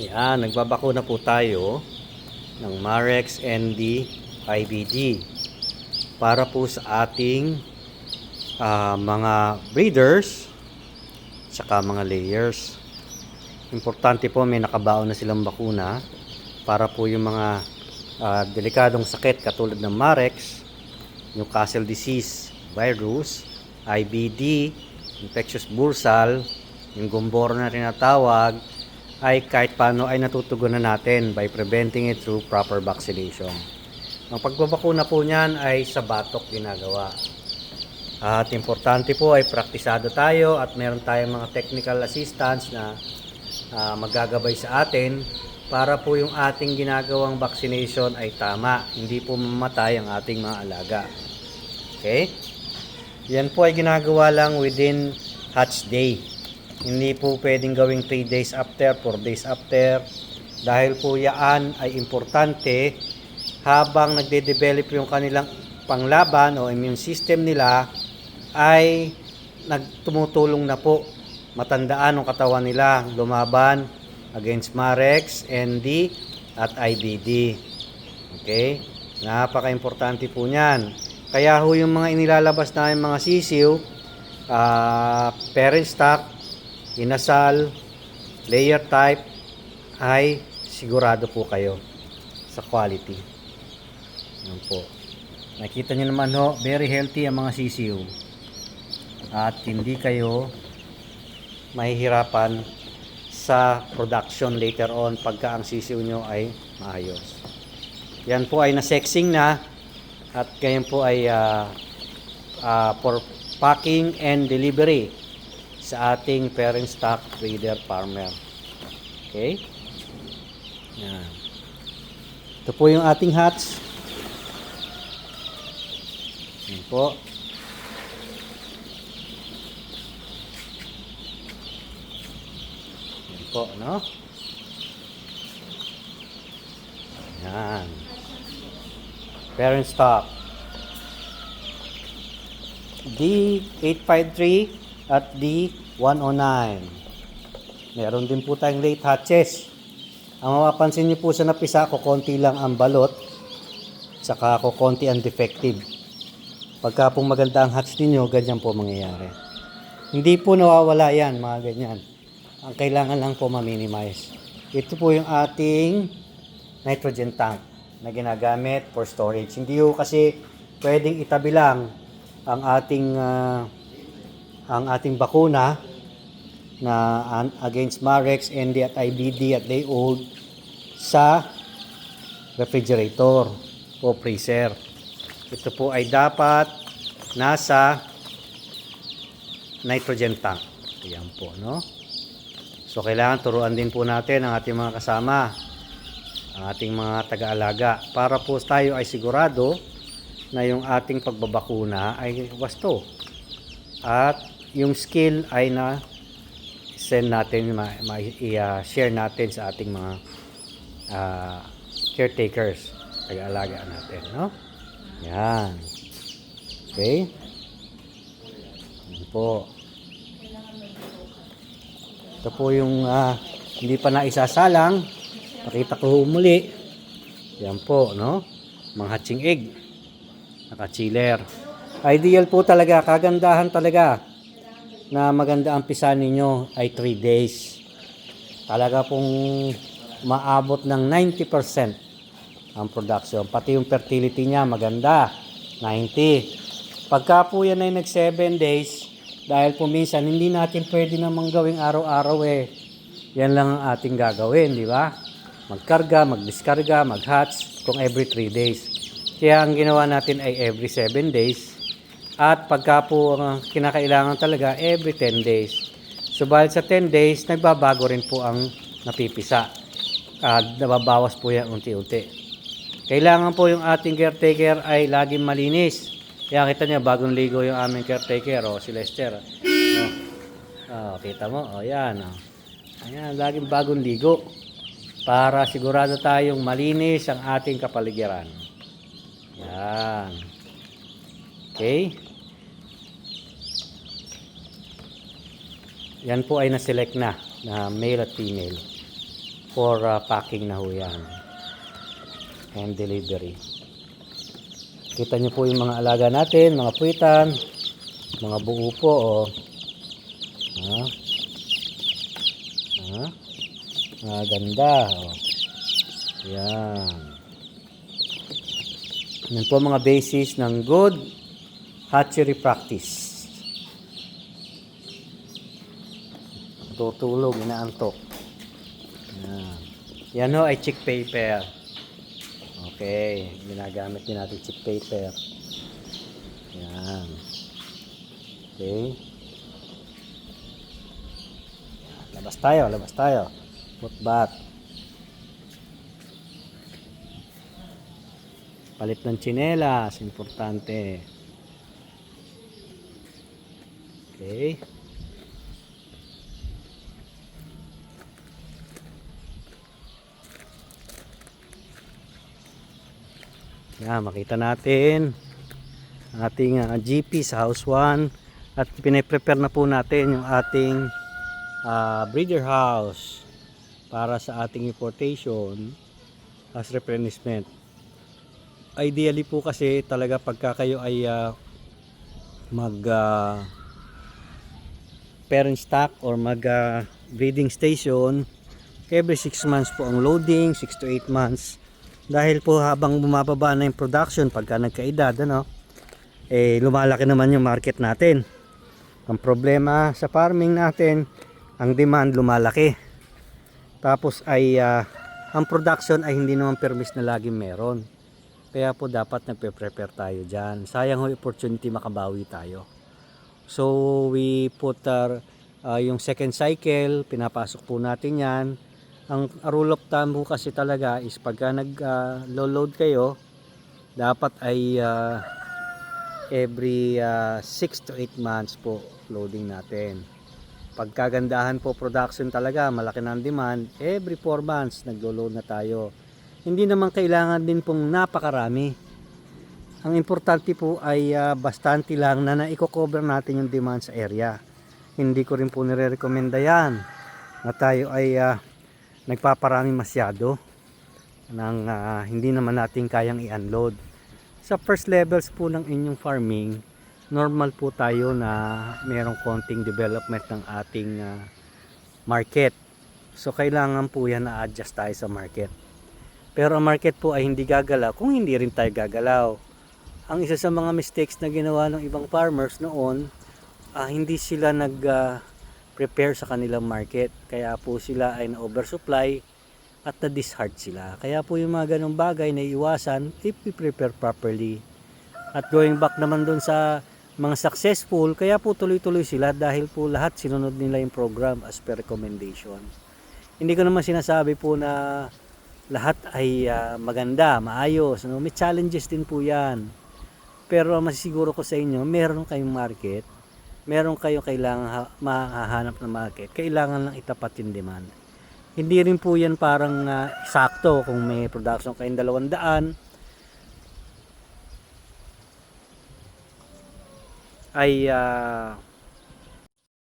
Yan, nagbabakuna po tayo ng Marex ND IBD para po sa ating ah, mga breeders tsaka mga layers. Importante po may nakabaon na silang bakuna para po yung mga ah, delikadong sakit katulad ng Marex, Newcastle disease, virus, IBD, infectious bursal, yung gumboro na tinatawag, ay kahit paano ay natutugunan natin by preventing it through proper vaccination. Ang pagbabakuna po niyan ay sa batok ginagawa. At importante po ay praktisado tayo at meron tayong mga technical assistance na ah, magagabay sa atin para po yung ating ginagawang vaccination ay tama, hindi po mamatay ang ating mga alaga. Okay? Yan po ay ginagawa lang within hatch day. Hindi po pwedeng gawing 3 days after, 4 days after. Dahil po yaan ay importante habang nagde-develop yung kanilang panglaban o immune system nila ay nagtumutulong na po matandaan ng katawan nila lumaban against Marex, ND at IBD. Okay? Napaka-importante po niyan. Kaya ho yung mga inilalabas namin mga sisiw, ah, parent stock, inasal, layer type, ay sigurado po kayo sa quality. Yan po. Nakita nyo naman ho, very healthy ang mga sisiw. At hindi kayo mahihirapan sa production later on pagka ang sisiw nyo ay maayos. Yan po ay na-sexing na at ngayon po ay ah, ah, for packing and delivery sa ating parent stock breeder farmer. Okay? Yan. Ito po yung ating hats. Yan po. Yan po, no? Yan. Parent stock. D853 at D109. Meron din po tayong late hatches. Ang mapapansin niyo po sa napisa ko, konti lang ang balot, saka ako konti ang defective. Pagka po maganda ang hatch ninyo, ganyan po mangyayari. Hindi po nawawala yan, mga ganyan. Ang kailangan lang po ma-minimize. Ito po yung ating nitrogen tank na ginagamit for storage. Hindi po kasi pwedeng itabi lang ang ating ah, ang ating bakuna na against Marex, ND at IBD at day old sa refrigerator o freezer. Ito po ay dapat nasa nitrogen tank. Ayan po, no? So, kailangan turuan din po natin ang ating mga kasama, ang ating mga taga-alaga, para po tayo ay sigurado na yung ating pagbabakuna ay wasto. At yung skill ay na send natin, ma, ma- i-share natin sa ating mga ah, caretakers, taga-alaga natin, no? Yan. Okay? Yan po. Ito po yung ah, hindi pa naisasalang. Pakita ko muli. Yan po, no? Mga hatching egg. Naka-chiller. Ideal po talaga, kagandahan talaga na maganda ang pisa ninyo ay 3 days. Talaga pong maabot ng 90% ang production. Pati yung fertility niya maganda, 90. Pagka po yan ay nag 7 days, dahil po minsan hindi natin pwede namang gawing araw-araw eh. Yan lang ang ating gagawin, di ba? Magkarga, magdiskarga, mag-hatch kung every 3 days. Kaya ang ginawa natin ay every 7 days. At pagka po ang kinakailangan talaga, every 10 days. Subalit sa 10 days, nagbabago rin po ang napipisa. At nababawas po yan unti-unti. Kailangan po yung ating caretaker ay laging malinis. Kaya kita niya, bagong ligo yung aming caretaker, o si Lester. Oh, oh, kita mo, o yan. Oh. Ayan, laging bagong ligo. Para sigurado tayong malinis ang ating kapaligiran. Yan. Okay? Yan po ay na-select na, na male at female. for uh, packing na ho yan and delivery. Kita nyo po yung mga alaga natin, mga puwitan, mga buo po, oh. Ha? Ha? Ah, ganda, oh. Yan. Yan po mga basis ng good hatchery practice. Tutulog, inaantok. Yan. Yan ho ay chick paper. Okay, ginagamit din natin chick paper. Yan. Okay. Labas tayo, labas tayo. Butbat. Palit ng tsinelas, importante. Okay. Yan, makita natin ating ah, GP sa house 1 at pinaprepare na po natin yung ating ah, breeder house para sa ating importation as replenishment. Ideally po kasi talaga pagka kayo ay ah, mag ah, parent stock or mag ah, breeding station every 6 months po ang loading 6 to 8 months dahil po habang bumababa na yung production pagka nagkaedad ano eh lumalaki naman yung market natin. Ang problema sa farming natin ang demand lumalaki. Tapos ay ah, ang production ay hindi naman permis na laging meron. Kaya po dapat nagpe-prepare tayo dyan. Sayang ho opportunity makabawi tayo. So we put our, ah, yung second cycle pinapasok po natin yan ang rule of thumb kasi talaga is pagka nag-load kayo, dapat ay ah, every 6 to 8 months po loading natin. Pagkagandahan po production talaga, malaki na ang demand, every 4 months naglo-load na tayo. Hindi naman kailangan din pong napakarami. Ang importante po ay ah, bastante lang na naiko-cover natin yung demand sa area. Hindi ko rin po nire-recommenda yan na tayo ay ah, nagpaparami masyado ng ah, hindi naman natin kayang i-unload. Sa first levels po ng inyong farming, normal po tayo na mayroong konting development ng ating ah, market. So kailangan po yan na adjust tayo sa market. Pero ang market po ay hindi gagalaw kung hindi rin tayo gagalaw. Ang isa sa mga mistakes na ginawa ng ibang farmers noon, ah, hindi sila nag ah, prepare sa kanilang market. Kaya po sila ay na-oversupply at na-disheart sila. Kaya po yung mga ganong bagay na iwasan if we prepare properly. At going back naman dun sa mga successful, kaya po tuloy-tuloy sila dahil po lahat sinunod nila yung program as per recommendation. Hindi ko naman sinasabi po na lahat ay ah, maganda, maayos. No? May challenges din po yan. Pero masisiguro ko sa inyo, meron kayong market, meron kayong kailangan ha- mahahanap na market, kailangan lang itapat yung demand. Hindi rin po yan parang ah, sakto kung may production kayong dalawang daan, ay ah,